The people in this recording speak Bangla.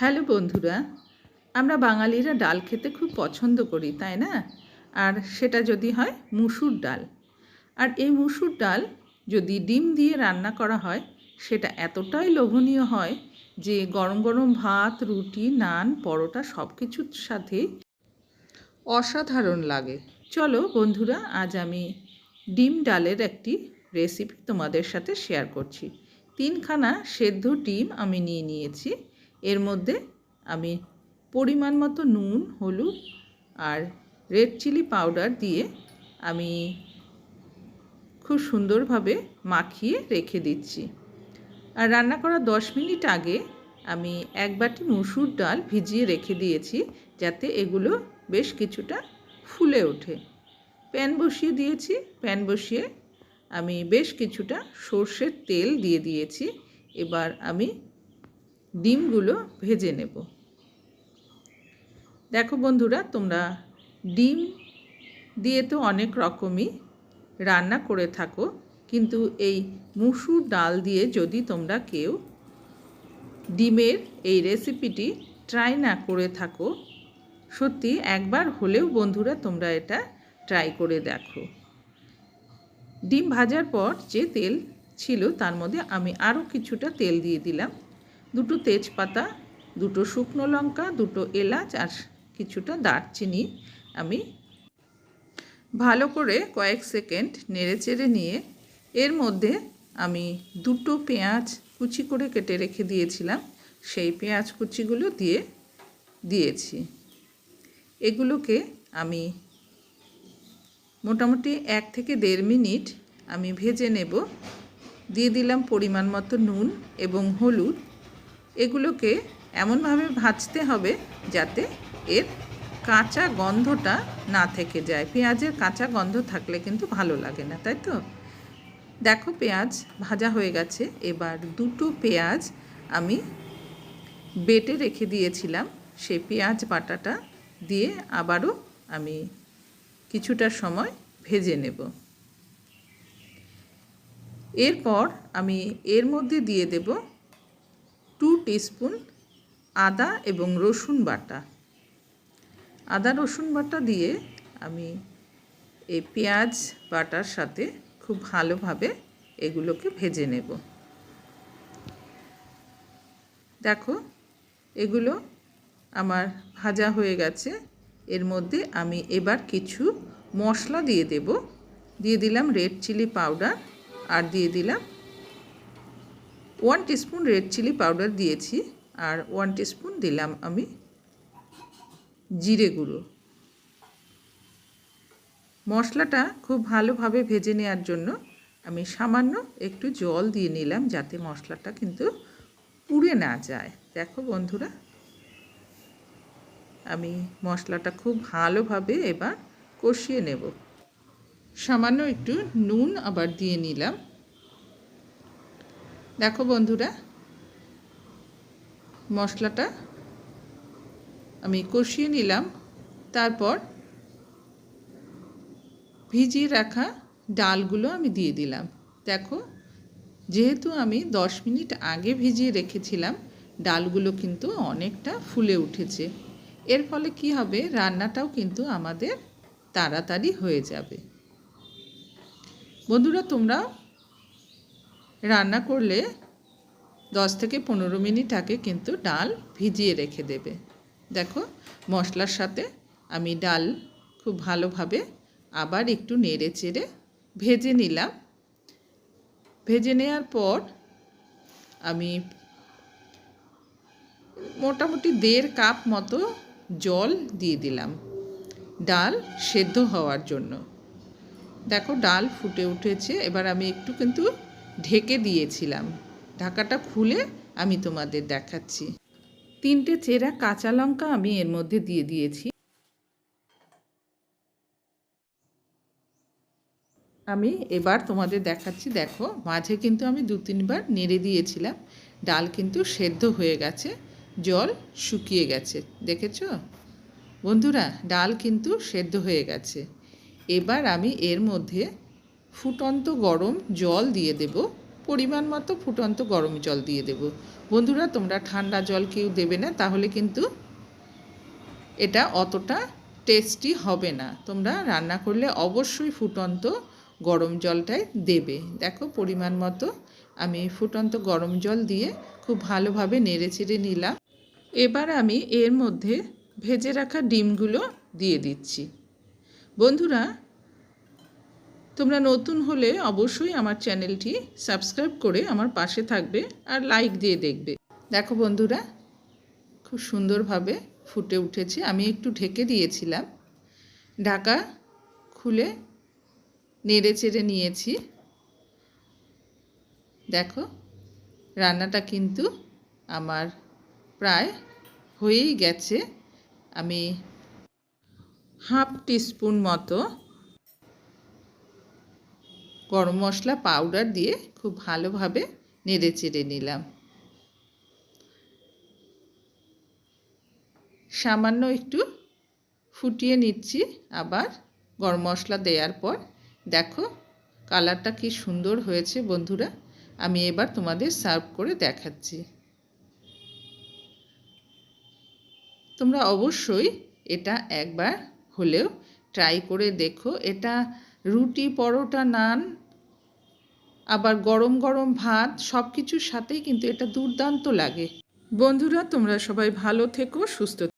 হ্যালো বন্ধুরা, আমরা বাঙালিরা ডাল খেতে খুব পছন্দ করি, তাই না? আর সেটা যদি হয় মুসুর ডাল। আর এই মুসুর ডাল যদি ডিম দিয়ে রান্না করা হয়, সেটা এতটাই লোভনীয় হয় যে গরম গরম ভাত, রুটি, নান, পরোটা সব কিছুর সাথে অসাধারণ লাগে। চলো বন্ধুরা, আজ আমি ডিম ডালের একটি রেসিপি তোমাদের সাথে শেয়ার করছি। তিনখানা সেদ্ধ ডিম আমি নিয়ে নিয়েছি। এর মধ্যে আমি পরিমাণ মতো নুন, হলুদ আর রেড চিলি পাউডার দিয়ে আমি খুব সুন্দরভাবে মাখিয়ে রেখে দিচ্ছি। আর রান্না করার দশ মিনিট আগে আমি এক বাটি মুসুর ডাল ভিজিয়ে রেখে দিয়েছি যাতে এগুলো বেশ কিছুটা ফুলে ওঠে। প্যান বসিয়ে দিয়েছি। প্যান বসিয়ে আমি বেশ কিছুটা সর্ষের তেল দিয়ে দিয়েছি। এবার আমি ডিমগুলো ভেজে নেব। দেখো বন্ধুরা, তোমরা ডিম দিয়ে তো অনেক রকমই রান্না করে থাকো, কিন্তু এই মুসুর ডাল দিয়ে যদি তোমরা কেউ ডিমের এই রেসিপিটি ট্রাই না করে থাকো, সত্যি একবার হলেও বন্ধুরা তোমরা এটা ট্রাই করে দেখো। ডিম ভাজার পর যে তেল ছিল তার মধ্যে আমি আরও কিছুটা তেল দিয়ে দিলাম। দুটো তেজপাতা, দুটো শুকনো লঙ্কা, দুটো এলাচ আর কিছুটা দারচিনি আমি ভালো করে কয়েক সেকেন্ড নেড়ে চেড়ে নিয়ে এর মধ্যে আমি দুটো পেঁয়াজ কুচি করে কেটে রেখে দিয়েছিলাম। সেই পেঁয়াজ কুচিগুলো দিয়ে দিয়েছি। এগুলোকে আমি মোটামুটি এক থেকে দেড় মিনিট আমি ভেজে নেব। দিয়ে দিলাম পরিমাণ মতো নুন এবং হলুদ। এগুলোকে এমনভাবে ভাজতে হবে যাতে এর কাঁচা গন্ধটা না থেকে যায়। পেঁয়াজের কাঁচা গন্ধ থাকলে কিন্তু ভালো লাগে না, তাই তো? দেখো পেঁয়াজ ভাজা হয়ে গেছে। এবার দুটো পেঁয়াজ আমি বেটে রেখে দিয়েছিলাম। সেই পেঁয়াজ বাটাটা দিয়ে আবারও আমি কিছুটা সময় ভেজে নেব। এরপর আমি এর মধ্যে দিয়ে দেব টিস্পুন, আদা এবং রসুন বাটা। আদা, রসুন বাটা দিয়ে আমি এই পেঁয়াজ বাটার সাথে খুব ভালোভাবে এগুলোকে ভেজে নেব। দেখো, এগুলো আমার ভাজা হয়ে গেছে। এর মধ্যে আমি এবার কিছু মশলা দিয়ে দেব। দিয়ে দিলাম রেড চিলি পাউডার আর দিয়ে দিলাম one teaspoon red chilli powder দিয়েছি আর ওয়ান টিস্পুন দিলাম আমি জিরে গুঁড়ো। মশলাটা খুব ভালোভাবে ভেজে নেওয়ার জন্য আমি সামান্য একটু জল দিয়ে নিলাম যাতে মশলাটা কিন্তু পুড়ে না যায়। দেখো বন্ধুরা, আমি মশলাটা খুব ভালোভাবে এবার কষিয়ে নেব। সামান্য একটু নুন আবার দিয়ে নিলাম। দেখো বন্ধুরা, মশলাটা আমি কষিয়ে নিলাম, তারপর ভিজিয়ে রাখা ডালগুলো আমি দিয়ে দিলাম। দেখো, যেহেতু আমি দশ মিনিট আগে ভিজিয়ে রেখেছিলাম, ডালগুলো কিন্তু অনেকটা ফুলে উঠেছে। এর ফলে কি হবে, রান্নাটাও কিন্তু আমাদের তাড়াতাড়ি হয়ে যাবে। বন্ধুরা তোমরা রান্না করলে দশ থেকে পনেরো মিনিট আগে কিন্তু ডাল ভিজিয়ে রেখে দেবে। দেখো, মশলার সাথে আমি ডাল খুব ভালোভাবে আবার একটু নেড়ে চেড়ে ভেজে নিলাম। ভেজে নেওয়ার পর আমি মোটামুটি দেড় কাপ মতো জল দিয়ে দিলাম ডাল সেদ্ধ হওয়ার জন্য। দেখো, ডাল ফুটে উঠেছে। এবার আমি একটু কিন্তু ঢেকে দিয়েছিলাম। ঢাকাটা খুলে আমি তোমাদের দেখাচ্ছি। তিনটে চেরা কাঁচা লঙ্কা আমি এর মধ্যে দিয়ে দিয়েছি। আমি এবার তোমাদের দেখাচ্ছি, দেখো, মাঝে কিন্তু আমি দু তিনবার নেড়ে দিয়েছিলাম। ডাল কিন্তু সেদ্ধ হয়ে গেছে, জল শুকিয়ে গেছে, দেখেছ? বন্ধুরা, ডাল কিন্তু সেদ্ধ হয়ে গেছে। এবার আমি এর মধ্যে ফুটন্ত গরম জল দিয়ে দেব। পরিমাণ মতো ফুটন্ত গরম জল দিয়ে দেব। বন্ধুরা, তোমরা ঠান্ডা জল কেউ দেবে না, তাহলে কিন্তু এটা অতটা টেস্টি হবে না। তোমরা রান্না করলে অবশ্যই ফুটন্ত গরম জলটাই দেবে। দেখো, পরিমাণ মতো আমি ফুটন্ত গরম জল দিয়ে খুব ভালোভাবে নেড়ে চেড়ে নিলাম। এবার আমি এর মধ্যে ভেজে রাখা ডিমগুলো দিয়ে দিচ্ছি। বন্ধুরা তোমরা নতুন হলে অবশ্যই আমার চ্যানেলটি সাবস্ক্রাইব করে আমার পাশে থাকবে আর লাইক দিয়ে দেখবে। দেখো বন্ধুরা, খুব সুন্দরভাবে ফুটে উঠেছে। আমি একটু ঢেকে দিয়েছিলাম। ঢাকা খুলে নেড়ে চেড়ে নিয়েছি। দেখো, রান্নাটা কিন্তু আমার প্রায় হয়েই গেছে। আমি হাফ টিস্পুন মতো গরম মশলা পাউডার দিয়ে খুব ভালোভাবে নেড়ে চেড়ে নিলাম। সামান্য একটু ফুটিয়ে নিচ্ছি আবার গরম মশলা দেওয়ার পর। দেখো কালারটা কি সুন্দর হয়েছে বন্ধুরা, আমি এবার তোমাদের সার্ভ করে দেখাচ্ছি। তোমরা অবশ্যই এটা একবার হলেও ট্রাই করে দেখো, এটা রুটি, পরোটা, নান, আবার গরম গরম ভাত সব কিছুর সাথেই কিন্তু এটা দুর্দান্ত লাগে। বন্ধুরা, তোমরা সবাই ভালো থেকো, সুস্থ